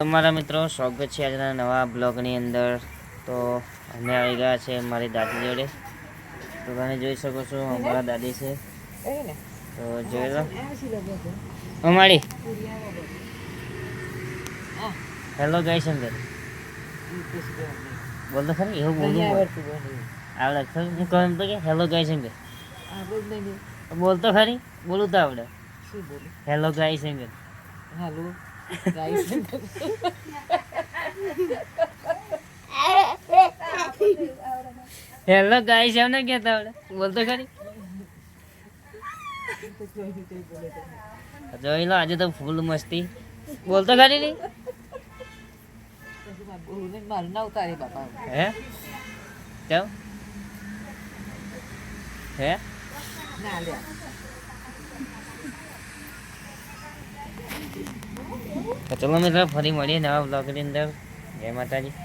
તમારા મિત્રો સ્વાગત છે આજના નવા બ્લોગની અંદર. તો અમે આવી ગયા છે મારી દાદી જોડે. તો તમે જોઈ શકો છો અમારા દાદી છે. તો જોઈ લો. અમારી હેલો ગાય શંકર બોલતો ખરી એવું બોલું આવડે ખરું. હું કહું તો કે હેલો ગાય શંકર બોલતો ખરી? બોલું તો આવડે. Hello guy Shankar hello guy એમ ને કહેતા આવડે. બોલતો ખરી? જોઈ લો, આજે તો ફૂલ મસ્તી. બોલતો ખરી નહીં? મારું ના ઉતારે બાપા હે? કેમ? હે? ના લ્યા તો ચલો મિત્રો ફરી મળીએ નવા બ્લોગની અંદર. જય માતાજી.